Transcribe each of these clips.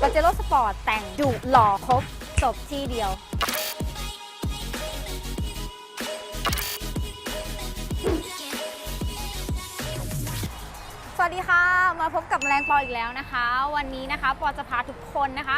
ปาเจโร่สปอร์ตแต่งดุหล่อครบจบที่เดียวสวัสดีค่ะ มาพบกับแมลงปออีกแล้วนะคะ วันนี้นะคะปอจะพาทุกคนนะคะ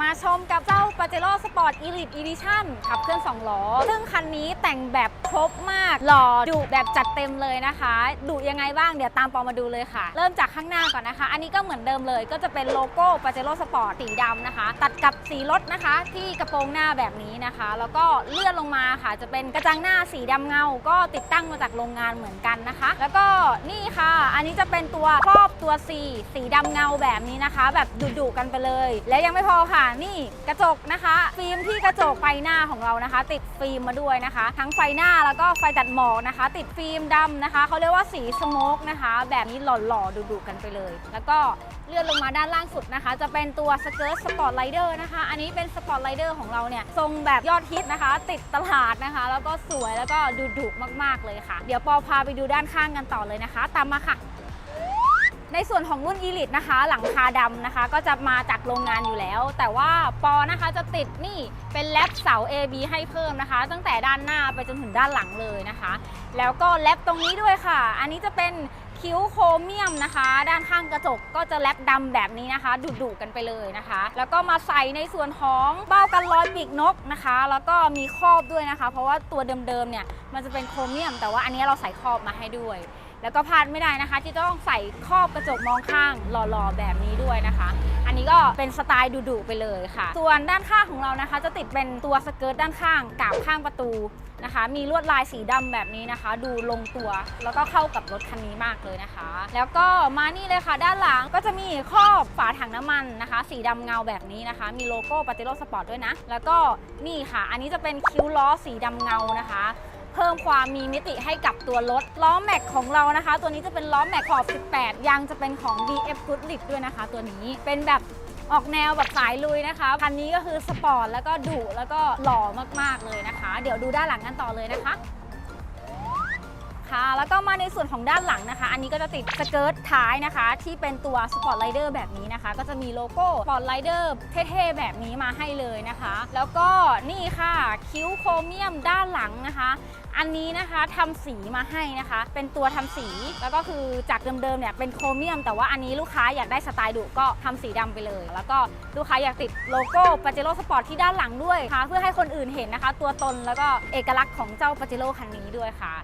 มาชมกับเจ้า p a j e r o Sport Elite Edition ขับเคลื่อน2ล้อ ซึ่งคันนี้แต่งแบบ ครบมาก หล่อดุแบบจัดเต็มเลยนะคะดุยังไงบ้างเดี๋ยวตามปอมาดูเลยค่ะ เริ่มจากข้างหน้าก่อนนะคะ อันนี้ก็เหมือนเดิมเลย ก็จะเป็นโลโก้ p a j e r o Sport สีดำนะคะ ตัดกับสีรถนะคะ ที่กระโปรงหน้าแบบนี้นะคะ แล้วก็เลื่อนลงมาค่ะ จะเป็นกระจังหน้าสีดำเงา ก็ติดตั้งมาจากโรงงานเหมือนกันนะคะ แล้วก็นี่ค่ะ อันนี้จะเป็นตัวครอบตัว C สีดำเงาแบบนี้นะคะ แบบดุๆกันไปเลย และยังไม่พอค่ะนี่กระจกนะคะ ฟิล์มที่กระจกไฟหน้าของเรานะคะ ติดฟิล์มมาด้วยนะคะ ทั้งไฟหน้าแล้วก็ไฟตัดหมอกนะคะ ติดฟิล์มดำนะคะเขาเรียกว่าสีสโมกนะคะ แบบนี้หล่อๆดุๆกันไปเลย แล้วก็เลื่อนลงมาด้านล่างสุดนะคะ จะเป็นตัวสเกิร์ตสปอร์ตไลเดอร์นะคะ อันนี้เป็นสปอร์ตไลเดอร์ของเราเนี่ย ทรงแบบยอดฮิตนะคะ ติดตลาดนะคะ แล้วก็สวยแล้วก็ดุๆมากๆเลยค่ะ เดี๋ยวปอพาไปดูด้านข้างกันต่อเลยนะคะ ตามมาค่ะ ในส่วนของรุ่น Elite นะคะ หลังคาดำนะคะ ก็จะมาจากโรงงานอยู่แล้ว แต่ว่าปอนะคะจะติดนี่เป็นแลปเสา AB ให้เพิ่มนะคะ ตั้งแต่ด้านหน้าไปจนถึงด้านหลังเลยนะคะ แล้วก็แลปตรงนี้ด้วยค่ะ อันนี้จะเป็นคิ้วโครเมียมนะคะ ด้านข้างกระจกก็จะแลปดำแบบนี้นะคะ ดุดๆกันไปเลยนะคะ แล้วก็มาใส่ในส่วนของเบ้ากันรอยปีกนกนะคะ แล้วก็มีครอบด้วยนะคะ เพราะว่าตัวเดิมๆเนี่ยมันจะเป็นโครเมียม แต่ว่าอันนี้เราใส่ครอบมาให้ด้วย แล้วก็พลาดไม่ได้นะคะ ที่ต้องใส่ครอบกระจกมองข้างหล่อๆแบบนี้ด้วยนะคะ อันนี้ก็เป็นสไตล์ดุๆไปเลยค่ะ ส่วนด้านข้างของเรานะคะ จะติดเป็นตัวสเกิร์ตด้านข้างกาบข้างประตูนะคะ มีลวดลายสีดำแบบนี้นะคะ ดูลงตัวแล้วก็เข้ากับรถคันนี้มากเลยนะคะ แล้วก็มานี่เลยค่ะ ด้านหลังก็จะมีครอบฝาถังน้ำมันนะคะ สีดำเงาแบบนี้นะคะ มีโลโก้ปาเจโร่สปอร์ตด้วยนะ แล้วก็นี่ค่ะ อันนี้จะเป็นคิ้วล้อสีดำเงานะคะ เพิ่มความมีมิติให้กับตัวรถล้อแม็กของเรานะคะ ตัวนี้จะเป็นล้อแม็กขอบ 18 ยางจะเป็นของ DF Goodrich ด้วยนะคะ ตัวนี้เป็นแบบออกแนวแบบสายลุยนะคะคันนี้ก็คือสปอร์ตแล้วก็ดุแล้วก็หล่อมากๆเลยนะคะ เดี๋ยวดูด้านหลังกันต่อเลยนะคะ ค่ะ แล้วก็มาในส่วนของด้านหลังนะคะ อันนี้ก็จะติดสเกิร์ตท้ายนะคะ ที่เป็นตัวสปอร์ตไ i เดอร์แบบนี้นะคะ ก็จะมีโลโก้สปอร์ตไ i เดอร์เท่ๆแบบนี้มาให้เลยนะคะ แล้วก็นี่ค่ะคิ้วโครเมียมด้านหลังนะคะอันนี้นะคะทำสีมาให้นะคะ เป็นตัวทำสีแล้วก็คือจากเดิมๆเนี่ยเป็นโครเมียม แต่ว่าอันนี้ลูกค้าอยากได้สไตล์ดุก็ทำสีดำไปเลย แล้วก็ลูกค้าอยากติดโลโก้ปาเจโร่สปอร์ตที่ด้านหลังด้วยค่ะเพื่อให้คนอื่นเห็นนะคะ ตัวตนแล้วก็เอกลักษณ์ของเจ้าปาเจโร่คันนี้ด้วยค่ะ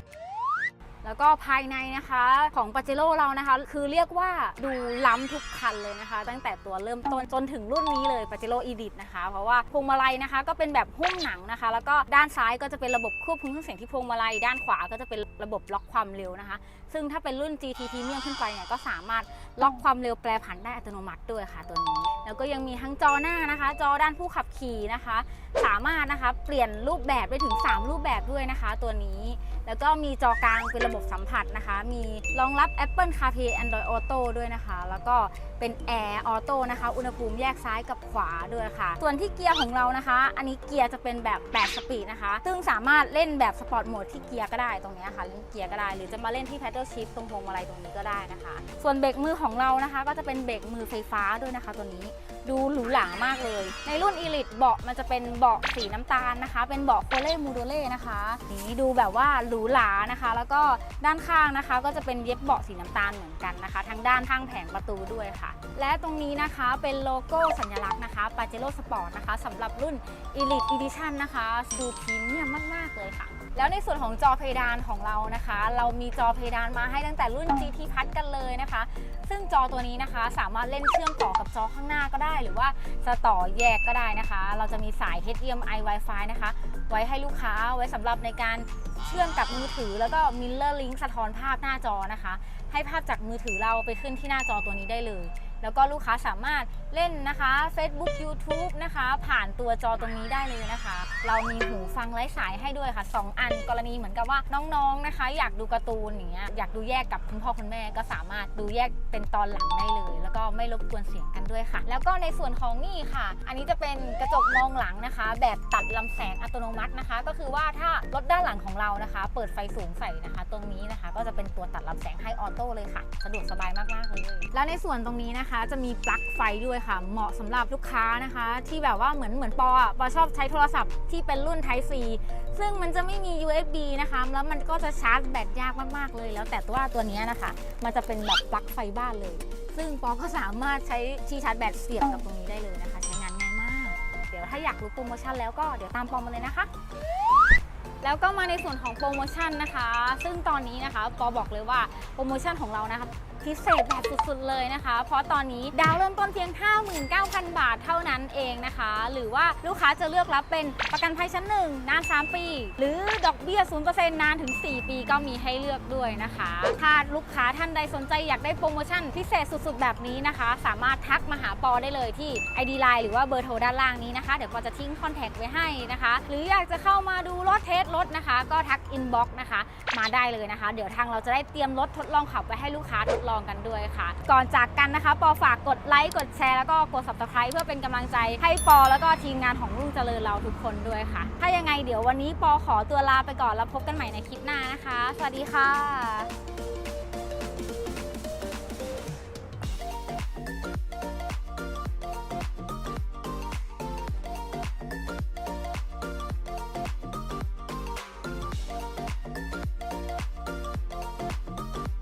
แล้วก็ภายในนะคะของปาเจโร่เรานะคะ คือเรียกว่าดูล้ำทุกคันเลยนะคะ ตั้งแต่ตัวเริ่มต้นจนถึงรุ่นนี้เลยปาเจโร่อีดินะคะ เพราะว่าพวงมาลัยนะคะก็เป็นแบบหุ้มหนังนะคะ แล้วก็ด้านซ้ายก็จะเป็นระบบควบคุมเครื่องเสียงที่พวงมาลัย ด้านขวาก็จะเป็นระบบล็อกความเร็วนะคะ ซึ่งถ้าเป็นรุ่น GT Premium ขึ้นไปเนี่ยก็สามารถล็อกความเร็วแปรผันได้อัตโนมัติด้วยค่ะตัวนี้ แล้วก็ยังมีทั้งจอหน้านะคะ จอด้านผู้ขับขี่นะคะ สามารถนะคะเปลี่ยนรูปแบบได้ถึง 3 รูปแบบด้วยนะคะ ตัวนี้ แล้วก็มีจอกลางเป็นระบบสัมผัสนะคะ มีรองรับ Apple CarPlay Android Auto ด้วยนะคะ แล้วก็เป็น Air Auto นะคะ อุณหภูมิแยกซ้ายกับขวาด้วยค่ะ ส่วนที่เกียร์ของเรานะคะ อันนี้เกียร์จะเป็นแบบ 8 สปีดนะคะ ซึ่งสามารถเล่นแบบสปอร์ตโหมดที่เกียร์ก็ได้ตรงนี้ค่ะเล่นเกียร์ก็ได้ หรือจะมาเล่นที่ Paddle Shift ตรงพวงมาลัยตรงนี้ก็ได้นะคะ ส่วนเบรกมือของเรานะคะ ก็จะเป็นเบรกมือไฟฟ้าด้วยนะคะ ตัวนี้ ดูหรูหรามากเลย ในรุ่น Elite เบาะมันจะเป็นเบาะสีน้ำตาลนะคะ เป็นเบาะโคเล่มูโดเล่นะคะนี่ดูแบบว่าหรูหรานะคะ แล้วก็ด้านข้างนะคะ ก็จะเป็นเย็บเบาะสีน้ำตาลเหมือนกันนะคะทั้งด้านข้างแผงประตูด้วยค่ะ และตรงนี้นะคะเป็นโลโก้สัญลักษณ์นะคะ Pajero Sport นะคะสำหรับรุ่น Elite Edition นะคะ ดูพรีเมียมมาก ๆ เลยค่ะ แล้วในส่วนของจอเพดานของเรานะคะ เรามีจอเพดานมาให้ตั้งแต่รุ่น GT พัดกันเลยนะคะ ซึ่งจอตัวนี้นะคะสามารถเล่นเชื่อมต่อกับจอข้างหน้าก็ได้ หรือว่าจะต่อแยกก็ได้นะคะ เราจะมีสาย HDMI Wi-Fi นะคะ ไว้ให้ลูกค้าไว้สำหรับในการเชื่อมกับมือถือ แล้วก็ Mirror Link สะท้อนภาพหน้าจอนะคะ ให้ภาพจากมือถือเราไปขึ้นที่หน้าจอตัวนี้ได้เลย แล้วก็ลูกค้าสามารถเล่นนะคะ Facebook YouTube นะคะ ผ่านตัวจอตรงนี้ได้เลยนะคะ เรามีหูฟังไร้สายให้ด้วยค่ะ 2 อันกรณีเหมือนกับว่าน้องๆนะคะ อยากดูการ์ตูนอย่างเงี้ยอยากดูแยกกับคุณพ่อคุณแม่ก็สามารถดูแยกเป็นตอนหลังได้เลย แล้วก็ไม่รบกวนเสียงกันด้วยค่ะ แล้วก็ในส่วนของนี่ค่ะ อันนี้จะเป็นกระจกมองหลังนะคะ แบบตัดลำแสงอัตโนมัตินะคะ ก็คือว่าถ้ารถด้านหลังของเรานะคะ เปิดไฟสูงใส่นะคะ ตรงนี้นะคะ ก็จะเป็นตัวตัดลำแสงให้ออโต้เลยค่ะ สะดวกสบายมากๆเลย แล้วในส่วนตรงนี้นะคะจะมีปลั๊กไฟด้วยค่ะ เหมาะสำหรับลูกค้านะคะ ที่แบบว่าเหมือนเหมือนปอปอชอบใช้โทรศัพท์ที่เป็นรุ่น Type C ซึ่งมันจะไม่มี USB นะคะ แล้วมันก็จะชาร์จแบตยากมากๆเลย แล้วแต่ว่าตัวนี้นะคะ มันจะเป็นแบบปลั๊กไฟบ้านเลย ซึ่งปอก็สามารถใช้ที่ชาร์จแบตเสียบกับตรงนี้ได้เลยนะคะ ใช้งานง่ายมาก เดี๋ยวถ้าอยากรู้โปรโมชั่นแล้วก็เดี๋ยวตามปอมาเลยนะคะแล้วก็มาในส่วนของโปรโมชั่นนะคะ ซึ่งตอนนี้นะคะปอบอกเลยว่าโปรโมชั่นของเรานะคะ พิเศษแบบสุดๆเลยนะคะ เพราะตอนนี้ดาวเริ่มต้นเพียง 59,000 บาทเท่านั้นเองนะคะ หรือว่าลูกค้าจะเลือกรับเป็นประกันภัยชั้นหนึ่งนาน 3 ปี หรือดอกเบี้ย 0%นานถึง 4 ปีก็มีให้เลือกด้วยนะคะ ถ้าลูกค้าท่านใดสนใจอยากได้โปรโมชั่นพิเศษสุดๆ แบบนี้นะคะ สามารถทักมาหาปอได้เลยที่ ID Line หรือว่าเบอร์โทรด้านล่างนี้นะคะ เดี๋ยวปอจะทิ้งคอนแทคไว้ให้นะคะ หรืออยากจะเข้ามาดูรถเทสรถนะคะ ก็ทักอินบ็อกซ์นะคะ มาได้เลยนะคะ เดี๋ยวทางเราจะได้เตรียมรถทดลองขับไว้ให้ลูกค้าทดลองกันด้วยค่ะ ก่อนจากกันนะคะ ปอฝากกดไลค์กดแชร์แล้วก็กด subscribe เพื่อเป็นกำลังใจให้ปอแล้วก็ทีมงานของรุ่งเจริญเราทุกคนด้วยค่ะ ถ้ายังไงเดี๋ยววันนี้ปอขอตัวลาไปก่อนแล้วพบกันใหม่ในคลิปหน้านะคะ สวัสดีค่ะ